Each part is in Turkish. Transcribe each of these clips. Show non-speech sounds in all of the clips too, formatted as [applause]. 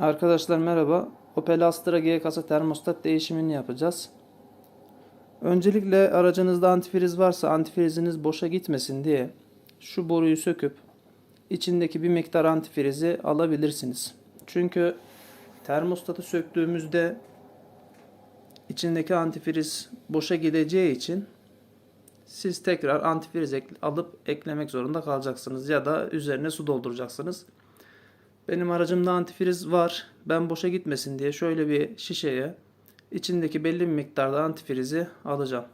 Arkadaşlar merhaba. Opel Astra G kasa termostat değişimini yapacağız. Öncelikle aracınızda antifriz varsa antifriziniz boşa gitmesin diye şu boruyu söküp içindeki bir miktar antifrizi alabilirsiniz. Çünkü termostatı söktüğümüzde içindeki antifriz boşa gideceği için siz tekrar antifriz alıp eklemek zorunda kalacaksınız ya da üzerine su dolduracaksınız. Benim aracımda antifriz var. Ben boşa gitmesin diye şöyle bir şişeye içindeki belli bir miktarda antifrizi alacağım.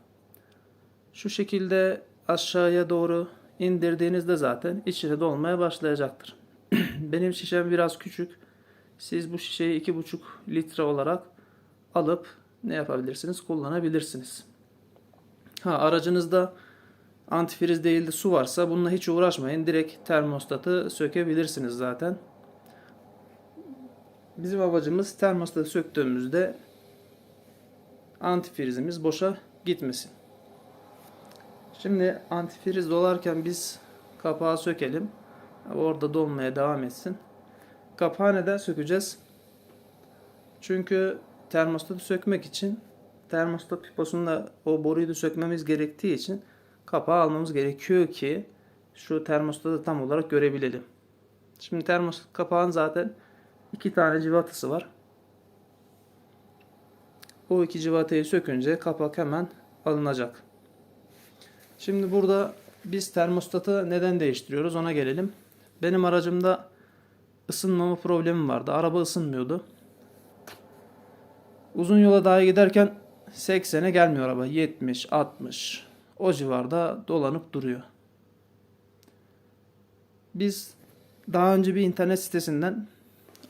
Şu şekilde aşağıya doğru indirdiğinizde zaten içine dolmaya başlayacaktır. [clears throat] Benim şişem biraz küçük. Siz bu şişeyi 2,5 litre olarak alıp ne yapabilirsiniz? Kullanabilirsiniz. Ha aracınızda antifriz değil de su varsa bununla hiç uğraşmayın. Direkt termostatı sökebilirsiniz zaten. Bizim amacımız termostatı söktüğümüzde antifrizimiz boşa gitmesin. Şimdi antifriz dolarken biz kapağı sökelim. Orada dolmaya devam etsin. Kapağı neden sökeceğiz? Çünkü termostatı sökmek için termostat piposunda o boruyu da sökmemiz gerektiği için kapağı almamız gerekiyor ki şu termostatı tam olarak görebilelim. Şimdi termostat kapağın zaten iki tane civatası var. O iki civatayı sökünce kapak hemen alınacak. Şimdi burada biz termostatı neden değiştiriyoruz ona gelelim. Benim aracımda ısınmama problemi vardı. Araba ısınmıyordu. Uzun yola daha giderken 80'e gelmiyor araba. 70, 60 o civarda dolanıp duruyor. Biz daha önce bir internet sitesinden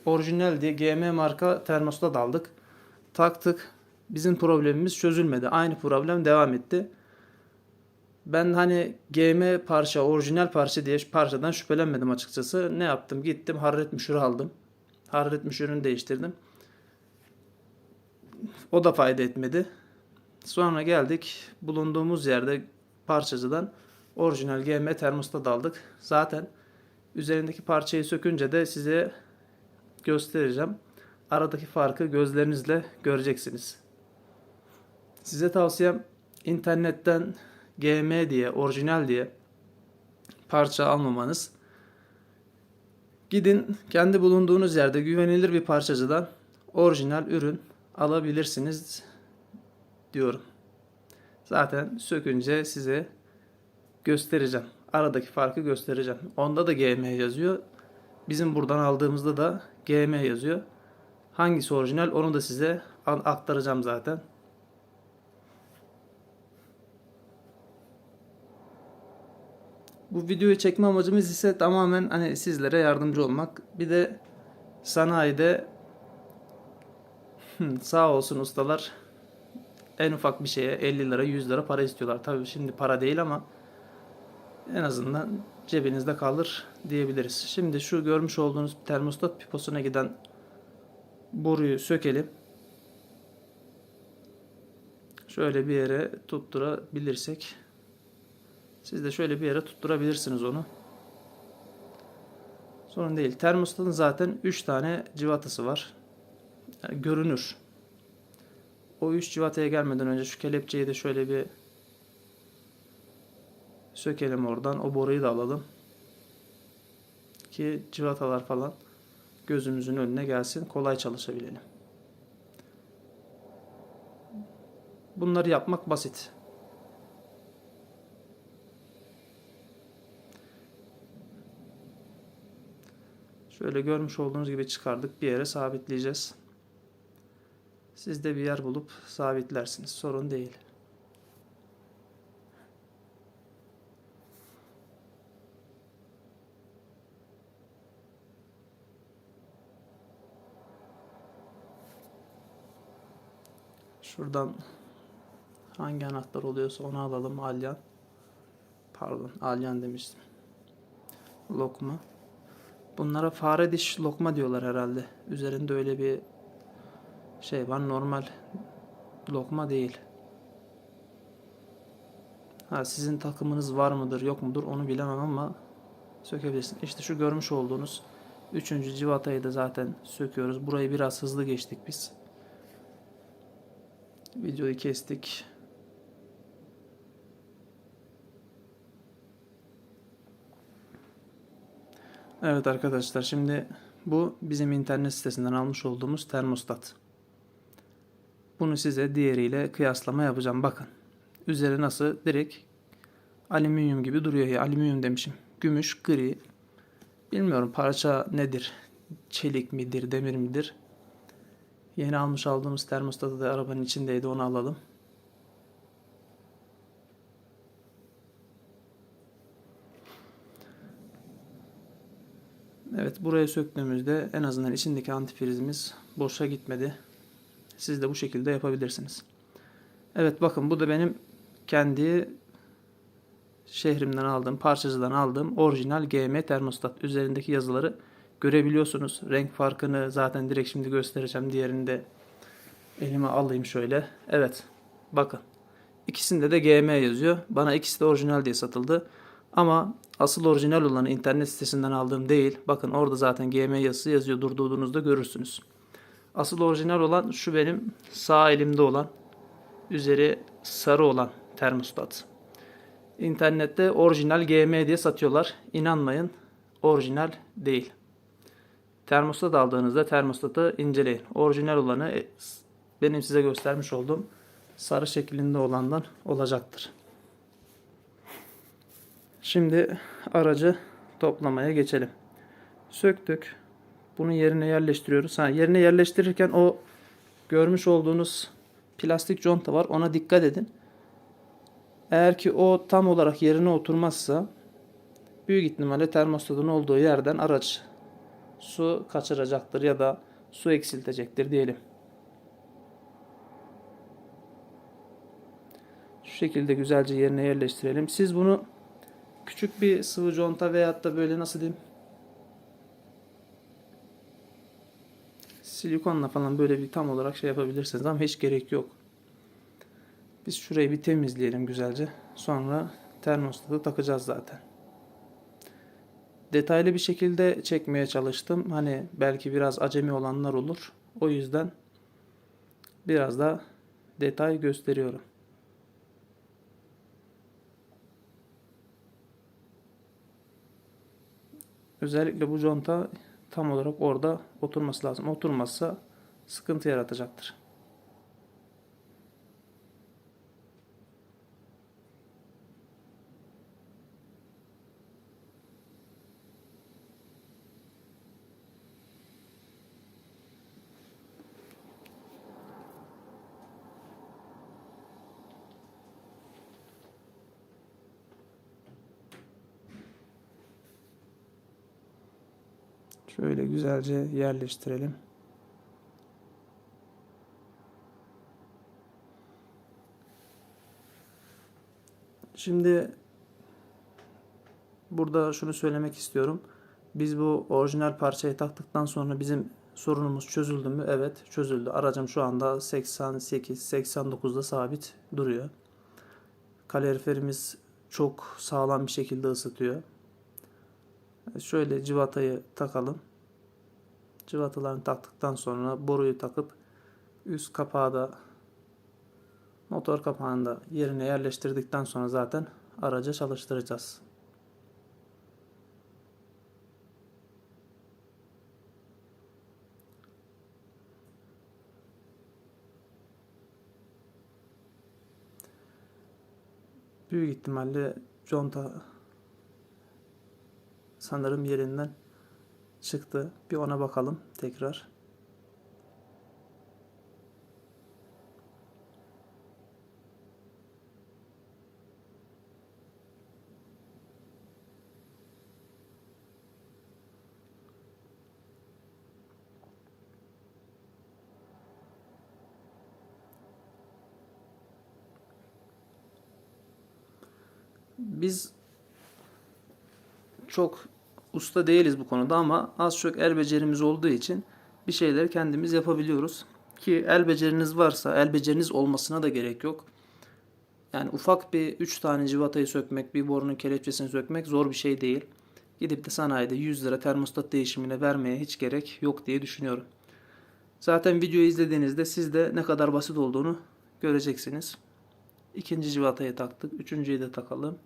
orijinal diye GM marka termostat aldık. Taktık. Bizim problemimiz çözülmedi. Aynı problem devam etti. Ben hani GM parça, orijinal parça diye parçadan şüphelenmedim açıkçası. Ne yaptım? Gittim hararet müşürü aldım. Hararet müşürünü değiştirdim. O da fayda etmedi. Sonra geldik bulunduğumuz yerde parçacıdan orijinal GM termostat aldık. Zaten üzerindeki parçayı sökünce de size göstereceğim. Aradaki farkı gözlerinizle göreceksiniz. Size tavsiyem internetten GM diye, orijinal diye parça almamanız. Gidin kendi bulunduğunuz yerde güvenilir bir parçacıdan orijinal ürün alabilirsiniz diyorum. Zaten sökünce size göstereceğim. Aradaki farkı göstereceğim. Onda da GM yazıyor. Bizim buradan aldığımızda da GM yazıyor. Hangisi orijinal onu da size aktaracağım zaten. Bu videoyu çekme amacımız ise tamamen hani sizlere yardımcı olmak. Bir de sanayide sağ olsun ustalar en ufak bir şeye 50 lira 100 lira para istiyorlar. Tabii şimdi para değil ama en azından cebinizde kalır diyebiliriz. Şimdi şu görmüş olduğunuz termostat piposuna giden boruyu sökelim. Şöyle bir yere tutturabilirsek. Siz de şöyle bir yere tutturabilirsiniz onu. Sorun değil. Termostatın zaten 3 tane civatası var. Yani görünür. O 3 civataya gelmeden önce şu kelepçeyi de şöyle bir sökelim oradan. O boruyu da alalım. Ki civatalar falan gözümüzün önüne gelsin. Kolay çalışabilelim. Bunları yapmak basit. Şöyle görmüş olduğunuz gibi çıkardık. Bir yere sabitleyeceğiz. Siz de bir yer bulup sabitlersiniz. Sorun değil. Şuradan hangi anahtar oluyorsa onu alalım. Alyan. Pardon, alyan demiştim. Lokma. Bunlara fare diş lokma diyorlar herhalde. Üzerinde öyle bir şey var. Normal lokma değil. Ha, sizin takımınız var mıdır yok mudur onu bilemem ama sökebilirsin. İşte şu görmüş olduğunuz Üçüncü civatayı da zaten söküyoruz. Burayı biraz hızlı geçtik biz. Videoyu kestik. Evet arkadaşlar şimdi bu bizim internet sitesinden almış olduğumuz termostat. Bunu size diğeriyle kıyaslama yapacağım. Bakın. Üzeri nasıl direkt alüminyum gibi duruyor ya. Alüminyum demişim. Gümüş, gri. Bilmiyorum parça nedir? Çelik midir, demir midir? Yeni almış aldığımız termostatı da arabanın içindeydi. Onu alalım. Evet buraya söktüğümüzde en azından içindeki antifrizimiz boşa gitmedi. Siz de bu şekilde yapabilirsiniz. Evet bakın bu da benim kendi şehrimden aldığım, parçacıdan aldığım orijinal GM termostat. Üzerindeki yazıları görebiliyorsunuz. Renk farkını zaten direkt şimdi göstereceğim. Diğerini de elime alayım şöyle. Evet bakın. İkisinde de GM yazıyor. Bana ikisi de orijinal diye satıldı. Ama asıl orijinal olanı internet sitesinden aldığım değil. Bakın orada zaten GM yazısı yazıyor. Durduğunuzda görürsünüz. Asıl orijinal olan şu benim sağ elimde olan üzeri sarı olan termostat. İnternette orijinal GM diye satıyorlar. İnanmayın orijinal değil. Termostat aldığınızda termostatı inceleyin. Orijinal olanı e, benim size göstermiş olduğum sarı şeklinde olandan olacaktır. Şimdi aracı toplamaya geçelim. Söktük. Bunu yerine yerleştiriyoruz. Ha, yerine yerleştirirken o görmüş olduğunuz plastik conta var. Ona dikkat edin. Eğer ki o tam olarak yerine oturmazsa büyük ihtimalle termostatın olduğu yerden araç su kaçıracaktır ya da su eksiltecektir diyelim. Şu şekilde güzelce yerine yerleştirelim. Siz bunu küçük bir sıvı conta veyahut da böyle nasıl diyeyim silikonla falan böyle bir tam olarak şey yapabilirsiniz ama hiç gerek yok. Biz şurayı bir temizleyelim güzelce. Sonra termostatı takacağız zaten. Detaylı bir şekilde çekmeye çalıştım. Hani belki biraz acemi olanlar olur. O yüzden biraz da detay gösteriyorum. Özellikle bu conta tam olarak orada oturması lazım. Oturmazsa sıkıntı yaratacaktır. Şöyle güzelce yerleştirelim. Şimdi burada şunu söylemek istiyorum. Biz bu orijinal parçayı taktıktan sonra bizim sorunumuz çözüldü mü? Evet çözüldü. Aracım şu anda 88-89'da sabit duruyor. Kaloriferimiz çok sağlam bir şekilde ısıtıyor. Şöyle civatayı takalım. Civatalarını taktıktan sonra boruyu takıp üst kapağı da motor kapağını da yerine yerleştirdikten sonra zaten aracı çalıştıracağız. Büyük ihtimalle conta sanırım yerinden çıktı. Bir ona bakalım tekrar. Biz çok usta değiliz bu konuda ama az çok el becerimiz olduğu için bir şeyleri kendimiz yapabiliyoruz. Ki el beceriniz varsa, el beceriniz olmasına da gerek yok. Yani ufak bir 3 tane civatayı sökmek, bir borunun kelepçesini sökmek zor bir şey değil. gidip de sanayide 100 lira termostat değişimine vermeye hiç gerek yok diye düşünüyorum. Zaten videoyu izlediğinizde siz de ne kadar basit olduğunu göreceksiniz. İkinci civatayı taktık. Üçüncüyü de takalım.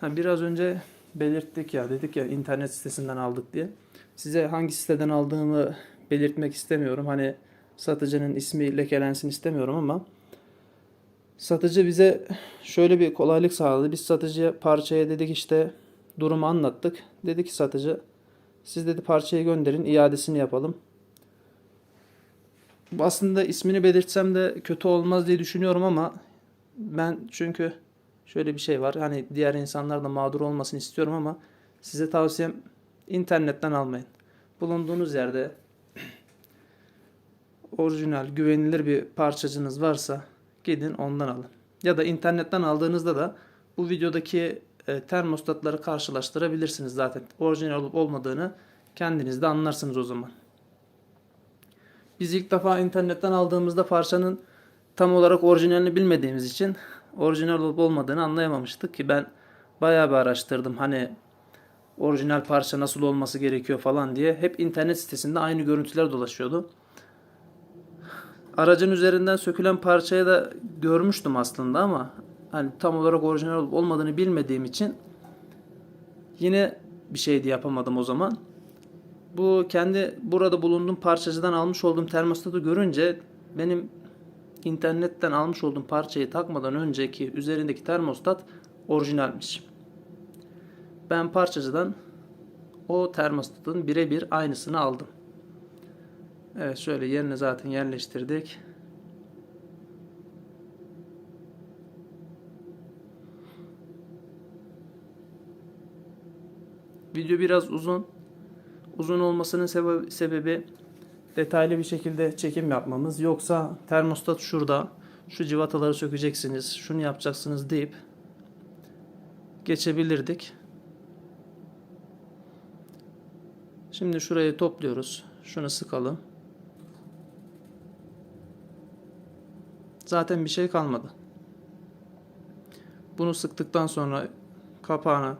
Ha, biraz önce belirttik ya dedik ya internet sitesinden aldık diye. Size hangi siteden aldığımı belirtmek istemiyorum. Hani satıcının ismi lekelensin istemiyorum ama satıcı bize şöyle bir kolaylık sağladı. Biz satıcıya parçaya dedik işte durumu anlattık. Dedi ki satıcı siz dedi parçayı gönderin iadesini yapalım. Aslında ismini belirtsem de kötü olmaz diye düşünüyorum ama ben çünkü şöyle bir şey var. Hani diğer insanlar da mağdur olmasını istiyorum ama size tavsiyem internetten almayın. Bulunduğunuz yerde [clears throat] orijinal, güvenilir bir parçacınız varsa gidin ondan alın. Ya da internetten aldığınızda da bu videodaki e, termostatları karşılaştırabilirsiniz zaten. Orijinal olup olmadığını kendiniz de anlarsınız o zaman. Biz ilk defa internetten aldığımızda parçanın tam olarak orijinalini bilmediğimiz için orijinal olup olmadığını anlayamamıştık ki ben bayağı bir araştırdım. Hani orijinal parça nasıl olması gerekiyor falan diye. Hep internet sitesinde aynı görüntüler dolaşıyordu. Aracın üzerinden sökülen parçayı da görmüştüm aslında ama hani tam olarak orijinal olup olmadığını bilmediğim için yine bir şey de yapamadım o zaman. Bu kendi burada bulunduğum parçacıdan almış olduğum termostatı görünce benim internetten almış olduğum parçayı takmadan önceki üzerindeki termostat orijinalmiş. Ben parçacıdan o termostatın birebir aynısını aldım. Evet şöyle yerine zaten yerleştirdik. Video biraz uzun. Uzun olmasının sebebi, detaylı bir şekilde çekim yapmamız. Yoksa termostat şurada. Şu civataları sökeceksiniz. Şunu yapacaksınız deyip geçebilirdik. Şimdi şurayı topluyoruz. Şunu sıkalım. Zaten bir şey kalmadı. Bunu sıktıktan sonra kapağını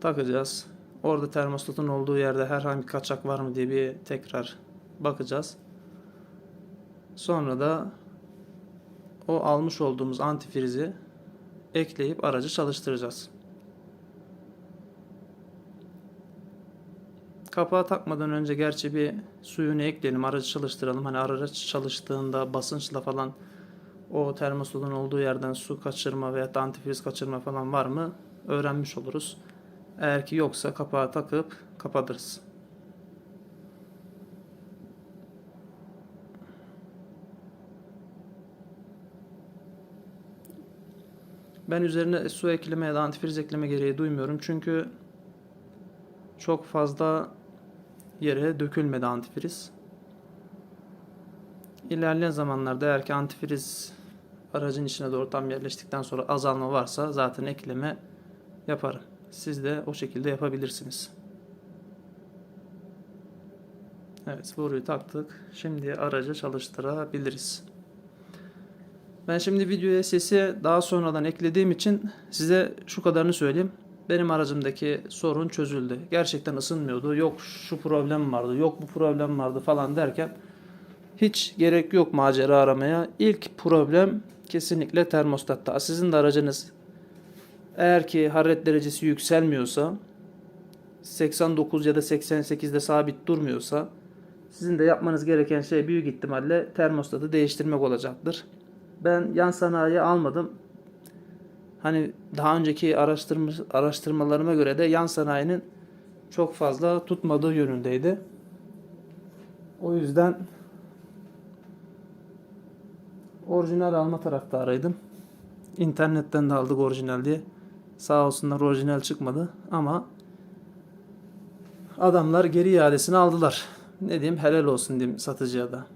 takacağız. Orada termostatın olduğu yerde herhangi bir kaçak var mı diye bir tekrar bakacağız. Sonra da o almış olduğumuz antifrizi ekleyip aracı çalıştıracağız. Kapağı takmadan önce gerçi bir suyunu ekleyelim, aracı çalıştıralım. Hani araç çalıştığında basınçla falan o termostatın olduğu yerden su kaçırma veya da antifriz kaçırma falan var mı öğrenmiş oluruz. Eğer ki yoksa kapağı takıp kapatırız. Ben üzerine su ekleme ya da antifriz ekleme gereği duymuyorum. Çünkü çok fazla yere dökülmedi antifriz. İlerleyen zamanlarda eğer ki antifriz aracın içine doğru tam yerleştikten sonra azalma varsa zaten ekleme yaparım. Siz de o şekilde yapabilirsiniz. Evet boruyu taktık. Şimdi aracı çalıştırabiliriz. Ben şimdi videoya sesi daha sonradan eklediğim için size şu kadarını söyleyeyim. Benim aracımdaki sorun çözüldü. Gerçekten ısınmıyordu. Yok şu problem vardı, yok bu problem vardı falan derken hiç gerek yok macera aramaya. İlk problem kesinlikle termostatta. Sizin de aracınız eğer ki hararet derecesi yükselmiyorsa 89 ya da 88'de sabit durmuyorsa sizin de yapmanız gereken şey büyük ihtimalle termostatı değiştirmek olacaktır. Ben yan sanayi almadım. Hani daha önceki araştırma, araştırmalarıma göre de yan sanayinin çok fazla tutmadığı yönündeydi. O yüzden orijinal alma taraftarıydım. İnternetten de aldık orijinal diye. Sağ olsunlar orijinal çıkmadı ama adamlar geri iadesini aldılar. Ne diyeyim helal olsun diyeyim satıcıya da.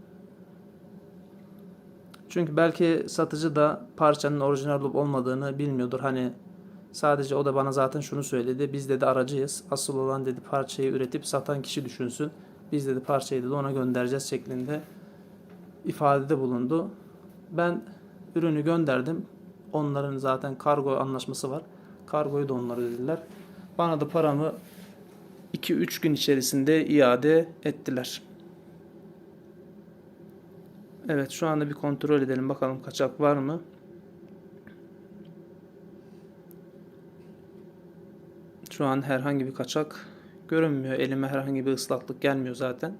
Çünkü belki satıcı da parçanın orijinal olup olmadığını bilmiyordur. Hani sadece o da bana zaten şunu söyledi. Biz dedi aracıyız. Asıl olan dedi parçayı üretip satan kişi düşünsün. Biz dedi parçayı dedi ona göndereceğiz şeklinde ifadede bulundu. Ben ürünü gönderdim. Onların zaten kargo anlaşması var. Kargoyu da onlar ödediler. Bana da paramı 2-3 gün içerisinde iade ettiler. Evet şu anda bir kontrol edelim bakalım kaçak var mı? Şu an herhangi bir kaçak görünmüyor. Elime herhangi bir ıslaklık gelmiyor zaten.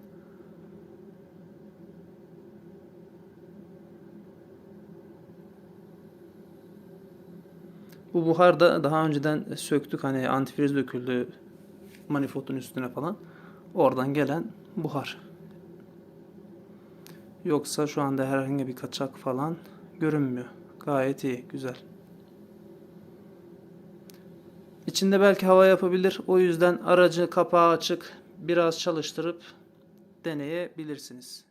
Bu buhar da daha önceden söktük hani antifriz döküldü manifoldun üstüne falan. Oradan gelen buhar. Yoksa şu anda herhangi bir kaçak falan görünmüyor. Gayet iyi, güzel. İçinde belki hava yapabilir. O yüzden aracı kapağı açık biraz çalıştırıp deneyebilirsiniz.